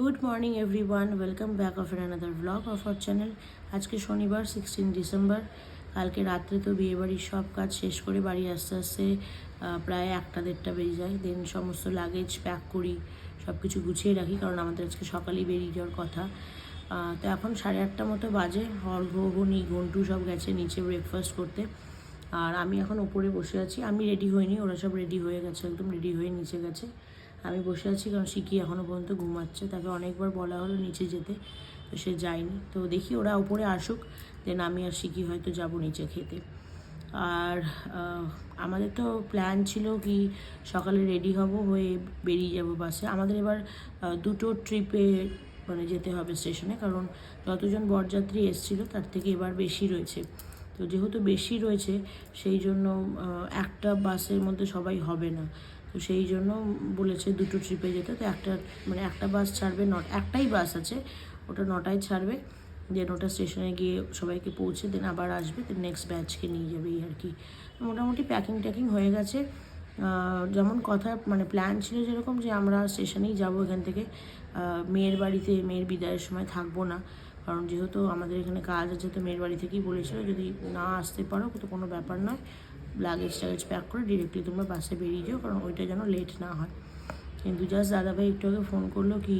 Good morning everyone welcome back of another blog of our channel আজকে শনিবার sixteen December কালকে রাত্রে তো বিয়েবাড়ির সব কাজ শেষ করে বাড়ি আস্তে আস্তে প্রায় একটা দেড়টা বেজে যায়। দেন সমস্ত লাগেজ প্যাক করি সব কিছু গুছিয়ে রাখি, কারণ আমাদের আজকে সকালেই বেরিয়ে যাওয়ার কথা। তো এখন সাড়ে আটটা মতো বাজে। হরগনি ঘন্টু সব গেছে নিচে ব্রেকফাস্ট করতে। আর আমি এখন ওপরে বসে আছি। আমি রেডি হইনি, ওরা সব রেডি হয়ে গেছে, একদম রেডি হয়ে নিচে গেছে। আমি বসে আছি, কারণ শিখি এখনও পর্যন্ত ঘুমাচ্ছে? তাকে অনেকবার বলা হলো নিচে যেতে, তো সে যায়নি। তো দেখি ওরা উপরে আসুক দেন আমি আর শিখি হয়তো যাব নিচে খেতে। আর আমাদের তো প্ল্যান ছিল কি সকালে রেডি হব, হয়ে বেরিয়ে যাব বাসে। আমাদের এবার দুটো ট্রিপে মানে যেতে হবে স্টেশনে কারণ যতজন বরযাত্রী এসছিল, তার থেকে এবার বেশি রয়েছে। তো যেহেতু বেশি রয়েছে, সেই জন্য একটা বাসের মধ্যে সবাই হবে না। তো সেই জন্য বলেছে দুটো ট্রিপে যেতে। তো একটা মানে একটা বাস ছাড়বে ন একটাই বাস আছে। ওটা নটায় ছাড়বে। দেন ওটা স্টেশনে গিয়ে সবাইকে পৌঁছে দেন আবার আসবে দেন নেক্সট ব্যাচকে নিয়ে যাবে আর কি। মোটামুটি প্যাকিং ট্যাকিং হয়ে গেছে। যেমন কথা মানে প্ল্যান ছিল যেরকম যে আমরা স্টেশনেই যাব এখান থেকে। মেয়ের বাড়িতে, মেয়ের বিদায়ের সময় থাকব না। কারণ যেহেতু আমাদের এখানে কাজ আছে, তো মেয়ের বাড়ি থেকেই বলেছিল, যদি না আসতে পারো, তো কোনো ব্যাপার নয়। লাগেজ টাগেজ প্যাক করে ডিরেক্টলি তোমরা বাসে বেরিয়ে যাও, কারণ ওইটা যেন লেট না হয়। কিন্তু জাস্ট দাদাভাই একটু আগে ফোন করল কি,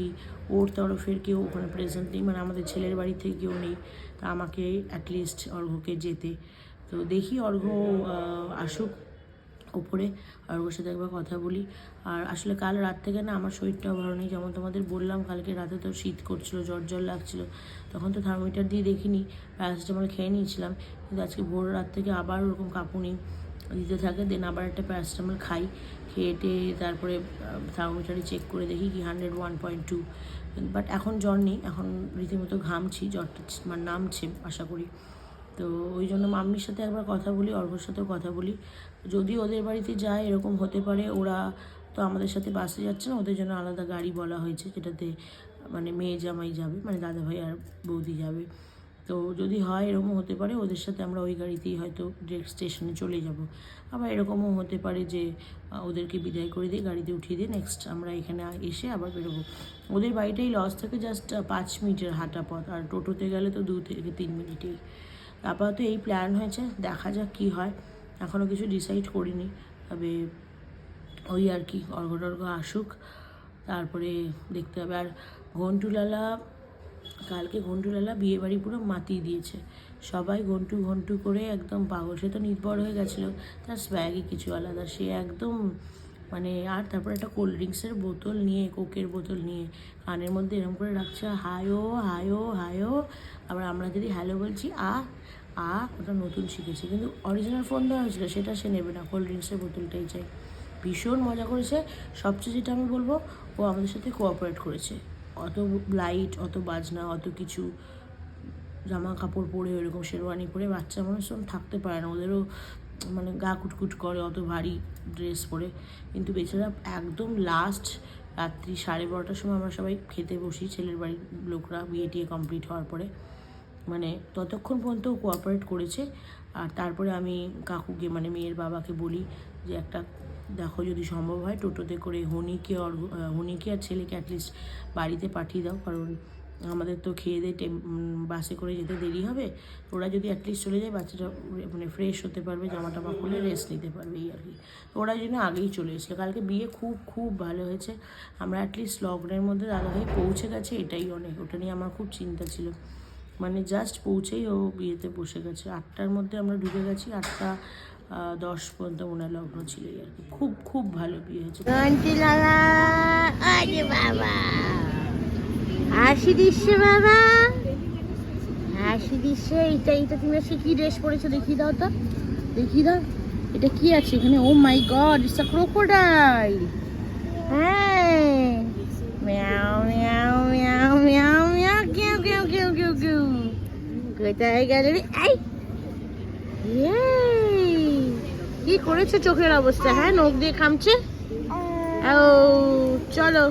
ওর তরফের কেউ ওখানে প্রেজেন্ট নেই মানে আমাদের ছেলের বাড়ি থেকে কেউ নেই, তা আমাকে অ্যাটলিস্ট অর্ঘ্যকে যেতে। তো দেখি অর্ঘ্য আসুক। ওপরে আর ওর সাথে একবার কথা বলি। আর আসলে কাল রাত থেকে না আমার শরীরটাও ভালো নেই। যেমন তোমাদের বললাম, কালকে রাতে তো শীত করছিল, জ্বর জ্বর লাগছিল। তখন তো থার্মোমিটার দিয়ে দেখিনি প্যারাসিটামল খেয়ে নিয়েছিলাম। কিন্তু আজকে ভোর রাত থেকে আবার ওরকম কাঁপুনি দিতে থাকে। দেন আবার একটা প্যারাসিটামল খাই, খেয়ে টেয়ে তারপরে থার্মোমিটারে চেক করে দেখি কি hundred one point two but এখন জ্বর নেই, এখন রীতিমতো ঘামছি, জ্বরটা মানে নামছে, আশা করি। তো ওই জন্য মাম্মির সাথে একবার কথা বলি অর্ঘর সাথেও কথা বলি। যদি ওদের বাড়িতে যায়, এরকম হতে পারে, ওরা তো আমাদের সাথে বাসে যাচ্ছে না, ওদের জন্য আলাদা গাড়ি বলা হয়েছে, যেটাতে মানে মেয়ে জামাই যাবে মানে দাদাভাই আর বৌদি যাবে। তো যদি হয় এরকম হতে পারে, ওদের সাথে আমরা ওই গাড়িতেই হয়তো ডিরেক্ট স্টেশনে চলে যাব। আবার এরকমও হতে পারে যে ওদেরকে বিদায় করে দিয়ে গাড়িতে উঠিয়ে দিয়ে নেক্সট আমরা এখানে এসে আবার বেরোবো। ওদের বাড়িটাই লস থেকে জাস্ট পাঁচ মিনিটের হাঁটা পথ, আর টোটোতে গেলে তো দু থেকে তিন মিনিটেই। আপাতত এই প্ল্যান হয়েছে, দেখা যাক কী হয়। এখনও কিছু ডিসাইড করিনি, তবে ওই আর কি অর্ঘ টর্ঘ আসুক, তারপরে দেখতে হবে। আর ঘন্টুলালা, কালকে ঘন্টুলালা বিয়ে বাড়ি পুরো মাতিয়ে দিয়েছে। সবাই ঘন্টু ঘন্টু করে একদম পাগল, সে তো নির্ভর হয়ে গেছিল। তার স্ব্যাগই কিছু আলাদা, সে একদম মানে আর তারপরে একটা কোল্ড ড্রিঙ্কসের বোতল নিয়ে কোকের বোতল নিয়ে, কানের মধ্যে এরকম করে রাখছে, হায়ো হায়ো হায়ো। আবার আমরা যদি হ্যালো বলছি আ আ ওটা নতুন শিখেছে। কিন্তু অরিজিনাল ফোন দেওয়া হয়েছিল, সেটা সে নেবে না কোল্ড ড্রিঙ্কসের বোতলটাই চাই। ভীষণ মজা করেছে। সবচেয়ে যেটা আমি বলব, ও আমাদের সাথে কোঅপারেট করেছে। অত লাইট অত বাজনা, অত কিছু জামা কাপড় পরে এরকম শেরওয়ানি পরে বাচ্চা মানুষ থাকতে পারে না। ওদেরও মানে গা কুটকুট করে, অত ভারী ড্রেস পরে। কিন্তু বেচারা একদম লাস্ট রাত্রি সাড়ে বারোটার সময় আমরা সবাই খেতে বসি, ছেলের বাড়ির লোকরা বিয়ে টিয়ে কমপ্লিট হওয়ার পরে। মানে ততক্ষণ পর্যন্ত কোঅপারেট করেছে। আর তারপরে আমি কাকুকে মানে মেয়ের বাবাকে বলি যে একটা, দেখো যদি সম্ভব হয় টোটোতে করে হনিকে আর হনিকে আর ছেলেকে অ্যাটলিস্ট বাড়িতে পাঠিয়ে দাও। কারণ আমাদের তো খেয়ে দিয়ে বাসে করে যেতে দেরি হবে। ওরা যদি অ্যাটলিস্ট চলে যায়, বাচ্চাটা মানে ফ্রেশ হতে পারবে জামা টামা খুলে রেস্ট নিতে পারবে, এই আর কি। তো ওরা জন্য আগেই চলে এসেছে। কালকে বিয়ে খুব খুব ভালো হয়েছে। আমরা অ্যাটলিস্ট লকডাউনের মধ্যে দাদাভাই পৌঁছে গেছে, এটাই অনেক। ওটা নিয়ে আমার খুব চিন্তা ছিল। মানে জাস্ট পৌঁছেই ও বিয়েতে বসে গেছে। আটটার মধ্যে আমরা ঢুকে গেছি, আটটা দশ পর্যন্ত ওনার লগ্ন ছিল আর কি। খুব খুব ভালো বিয়ে হয়েছে। বাবা। হাসি দিচ্ছে বাবা। হাসি দিচ্ছে এইটা এইটা তুমি আজকে কি ড্রেস পরেছো দেখিয়ে দাও তো। দেখিয়ে দাও এটা কি আছে এখানে? ও my god it's a crocodile হ্যাঁ। Meow meow meow meow meow কেউ কেউ কেউ কেউ কেউ। কোথায় গেল? রে এই! এই, কি করেছে চোখের অবস্থা? হ্যাঁ নখ দিয়ে খামছে? ও চলো।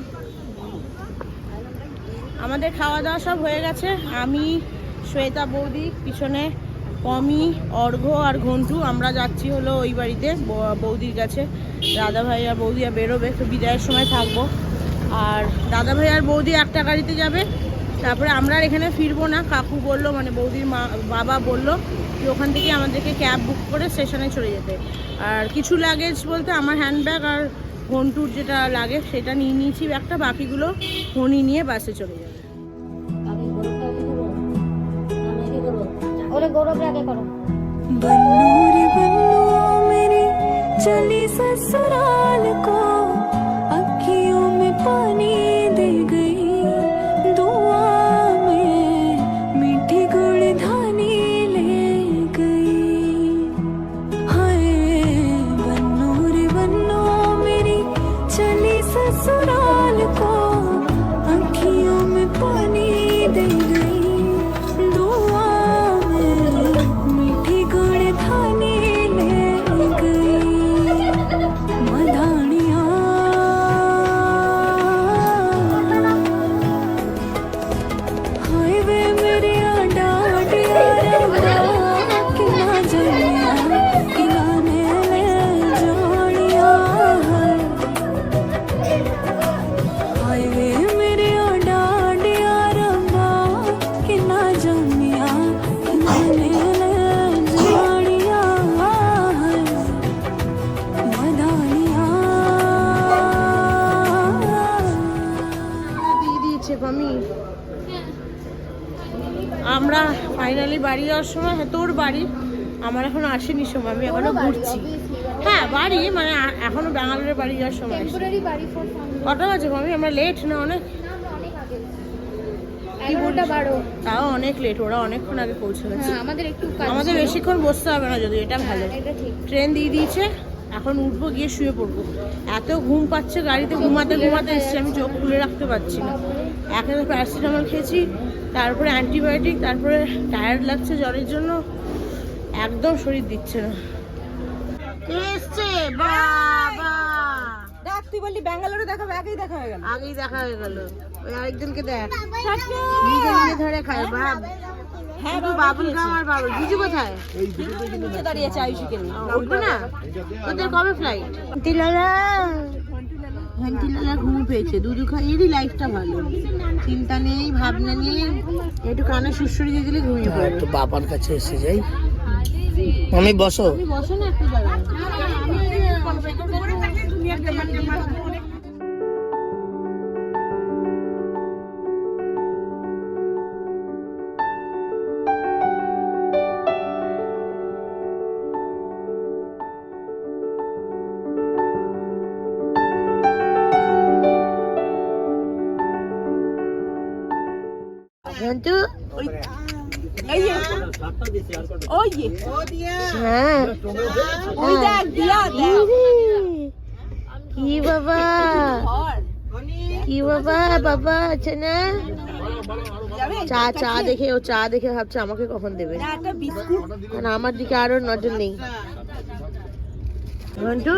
আমাদের খাওয়া দাওয়া সব হয়ে গেছে। আমি, শ্বেতা বৌদি, পিছনে পমি অর্ঘ্য আর ঘন্টু। আমরা যাচ্ছি হলো ওই বাড়িতে বৌদির কাছে। দাদা ভাই আর বৌদি আর বেরোবে, তো বিদায়ের সময় থাকব। আর দাদা ভাই আর বৌদি একটা গাড়িতে যাবে। তারপরে আমরা এখানে ফিরবো না। কাকু বলল মানে বৌদির মা, বাবা বলল যে ওখান থেকে আমাদেরকে ক্যাব বুক করে স্টেশনে চলে যেতে। আর কিছু লাগেজ বলতে আমার হ্যান্ডব্যাগ আর ঘন্টুর যেটা লাগে সেটা নিয়ে নিয়েছি। ব্যাগটা বাকিগুলো ফোনই নিয়ে বাসে চলে যাবে। ওরে গৌরব আগে করো बन्नू रे बन्नू मेरी चली ससुराल को আমরা ফাইনালি বাড়ি যাওয়ার সময় হ্যাঁ তোর বাড়ি। আমার এখনও আসেনি সময় আমি এখনও ঘুরছি। হ্যাঁ বাড়ি মানে এখনও ব্যাঙ্গালোরের বাড়ি যাওয়ার সময় কটা বাজে মামি আমরা লেট না অনেক। এগারোটা বারো তাও অনেক লেট ওরা অনেকক্ষণ আগে পৌঁছে গেছে হ্যাঁ আমাদের একটু আমাদের বেশিক্ষণ বসতে হবে না যদি এটা ভালো। হ্যাঁ, ট্রেন দিয়ে দিয়েছে এখন উঠবো গিয়ে শুয়ে পড়ব। এত ঘুম পাচ্ছে গাড়িতে ঘুমাতে ঘুমাতে এসছি আমি চোখ খুলে রাখতে পারছি না। একে তো প্যারাসিটামল খেয়েছি তারপরে অ্যান্টিবায়োটিক তারপরে টায়ার্ড লাগছে জ্বরের জন্য। একদম শরীর দিচ্ছে না। এসছে? দেখ তুই বললি ব্যাঙ্গালোরে দেখাবে আগেই দেখা হয়ে গেল। আগেই দেখা হয়ে গেল। ওই আরেকজনকে দেখ। নিজে নিজে ধরে খায় ভাব হ্যাঁ বাবুল গাম আর বাবুল। জিজু কোথায়? নিচে দাঁড়িয়েছে আয়ুষিকে উঠবে না? ওদের কবে ফ্লাইট ঘুম পেয়েছে। দুধু খাইয়েরই লাইফটা ভালো। চিন্তা নেই ভাবনা নেই। একটু কানে সুসুরি দিয়ে দিলে ঘুমিয়ে পড়বে। একটু বাবার কাছে এসে যাই। আমি বসো। বসো না একটু দাঁড়াও। ঘন্টু এই যে, ওই যে, হ্যাঁ ওই দেখ দিয়া দেখ কি বাবা? কি বাবা? বাবা আছে না? চা চা দেখে ও চা দেখে ভাবছে আমাকে কখন দেবে। না আমার দিকে আরও নজর নেই। ঘন্টু?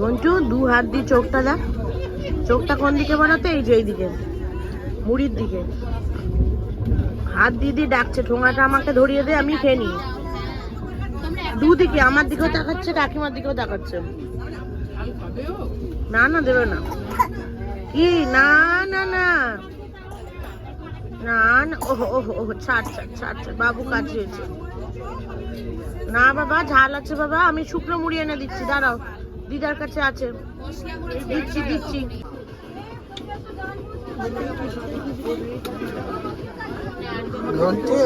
ঘন্টু দু হাত দিয়ে চোখটা দেখ। চোখটা কোন দিকে বানাতে? এই যে এই দিকে মুড়ির দিকে। হাত দিয়ে দিয়ে ডাকছে ঠোঙাটা আমাকে ধরিয়ে দে আমি খেয়ে নিই। দুদিকে আমার দিকেও তাকাচ্ছে কাকিমার দিকেও তাকাচ্ছে না না, দেবে না। কি? না না না। না না, ওহো ওহো ওহো, ছাড় ছাড় ছাড় ছাড়, বাবু কাজিয়েছে না, বাবা, ঝাল আছে, বাবা, আমি শুকনো মুড়ি এনে দিচ্ছি, দাঁড়াও। দিদার কাছে আছে। দিচ্ছি দিচ্ছি। ঘন্টু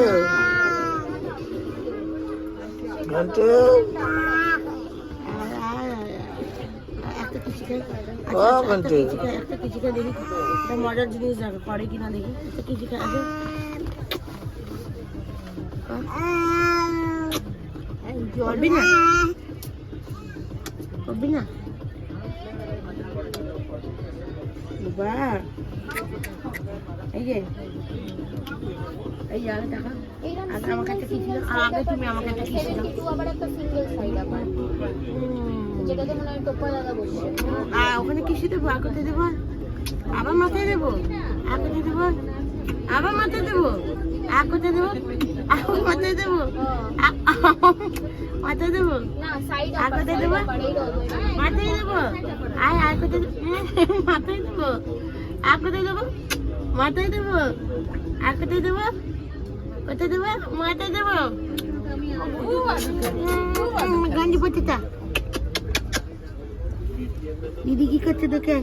মজার জিনিস দেখো করে কিনা দেখি। একটা কিছু আছে করবি না? করবি না? এই যে। এই টাকা আর আগে তুমি কিন্তু আবার একটা সিঙ্গেল সাইড আবার যেটাতে মনে হয় টোপা দাদা বসছে আর ওখানে দেবো? আর দেবো? আবার মাথায় দেবো? আর দেবো? আবার মাথায় দেবো? আর দেবো? আবার মাথায় দেবো? মাথায় দেবো? আর দেবো? মাথায় দেবো? আয় আর হ্যাঁ, মাথায় দেবো। আর দেবো? মাথায় দেবো? আর দেবো? কোথায় দেবো মাথায় দেবো উম, গঞ্জি পড়তে দিদি কি করছে দেখে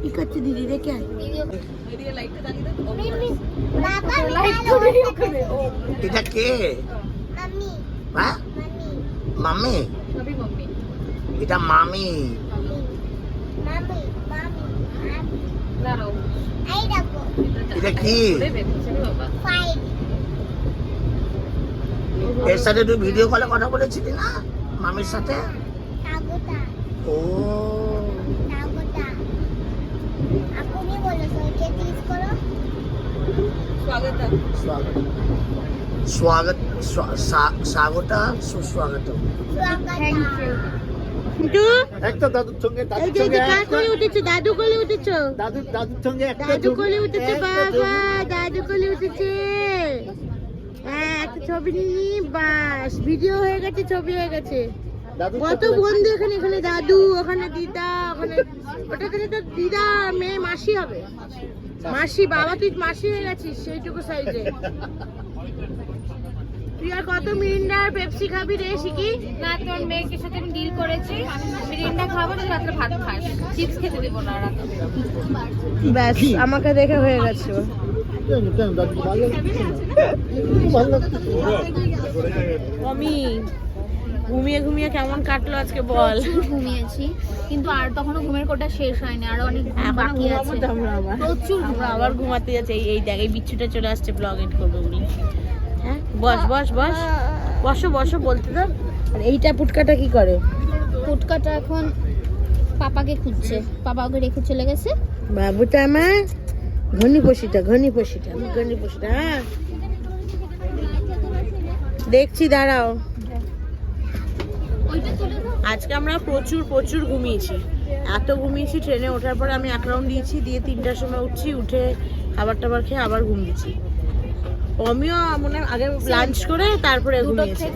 কি করছে দিদি দেখে এটা কে হ্যাঁ মামি এটা মামি এটা কি এর সাথে তুই ভিডিও কলে কথা বলেছিলি না? মামির সাথে? ও। স্বাগত। স্বাগত সুস্বাগত। একটা দাদুর সঙ্গে দাদুর সঙ্গে কার কোলে উঠেছো? দাদু কোলে উঠেছো? দাদু দাদুর সঙ্গে একটা দাদু কোলে উঠেছে বাবা। দাদু কোলে উঠেছে। হ্যাঁ একটা ছবি বাস। ভিডিও হয়ে গেছে ছবি হয়ে গেছে। কত বন্ধু এখানে এখানে দাদু ওখানে দিদা ওখানে ওটা থেকে তো দিদা মেয়ে মাসি হবে। মাসি বাবা তুই মাসি হয়ে গেছিস সেইটুকু সাইজে তুই আর কত মিরিন্ডা আর পেপসি খাবি রে শিখি না তোর মেয়েকে সাথে আমি ডিল করেছি বিরিয়ানিটা খাব না রাত্রে ভাত খাস। চিপস খেতে দেবো না রাতে ব্যাস আমাকে দেখে হয়ে গেছে। আমি ঘুমিয়ে ঘুমিয়ে কেমন কাটলো আজকে বল? ঘুমিয়েছি কিন্তু আর তখনো ঘুমের কোটা শেষ হয়নি আরও অনেক বাকি আছে। তো আমরা আবার। প্রচুর আমরা আবার ঘুমাতে যাচ্ছি। এই দেখ এই বিচ্ছুটা চলে আসছে ব্লগ এড করব বলি। হ্যাঁ? বস বস বস। বসো বসো বলতে দাও। আর এইটা পুটকাটা কি করে? ফুটকাটা এখন পাপাকে খুঁজছে। পাপা ওকে রেখে চলে গেছে। বাবুটা আমার ঘনি পশিটা ঘনি পশিটা ঘনি পশিটা হ্যাঁ। দেখছি দাঁড়াও। আজকে আমরা প্রচুর প্রচুর ঘুমিয়েছি। এত ঘুমিয়েছি ট্রেনে ওঠার পরে আমি এক রাউন্ড দিয়েছি দিয়ে তিনটার সময় উঠছি উঠে খাবার টাবার খেয়ে আবার ঘুম দিচ্ছি আমিও মনে হয় আগে লাঞ্চ করে তারপরে ঘুমিয়েছি।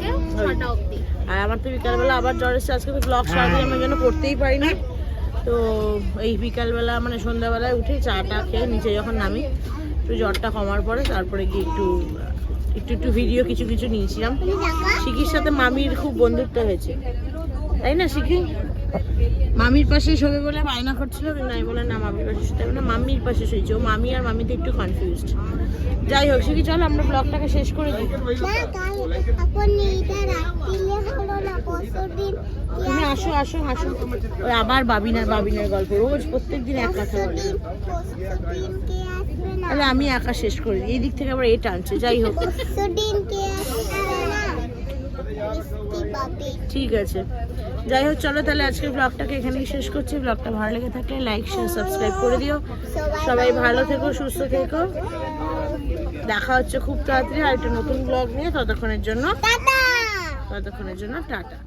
আর আমার তো বিকালবেলা আবার জ্বর এসেছে আজকে তো ব্লগ সারাদিন আমি জন্য করতেই পারিনি। তো এই বিকালবেলা মানে সন্ধ্যাবেলায় উঠে চাটা খেয়ে নিচে যখন নামি, একটু জ্বরটা কমার পরে তারপরে গিয়ে একটু একটু একটু ভিডিও কিছু কিছু নিয়েছিলাম। শিখির সাথে মামির খুব বন্ধুত্ব হয়েছে। তাই না, শিখি? মামির পাশে শোবে বলে বায়না করছিল, কিন্তু আমি বলে না, মামির পাশে শুতে হবে না, মামির পাশে শুয়েছে। ও মামি আর মামিতে একটু কনফিউজড যাই হোক শিখি চলো আমরা ব্লগটাকে শেষ করে দিই? তুমি আসো আসো আসো। ওই আবার বাবিনার বাবিনার গল্প রোজ প্রত্যেক দিন এক কথা বলে। তাহলে আমি একা শেষ করে দিই। এই দিক থেকে আবার এ টানছে যাই হোক। ঠিক আছে। যাই হোক চলো তাহলে আজকের ব্লগটাকে এখানেই শেষ করছি। ব্লগটা ভালো লেগে থাকলে লাইক শেয়ার সাবস্ক্রাইব করে দিও। সবাই ভালো থেকো। সুস্থ থেকো। দেখা হচ্ছে খুব তাড়াতাড়ি আর একটা নতুন ব্লগ নিয়ে ততক্ষণের জন্য। ততক্ষণের জন্য টাটা।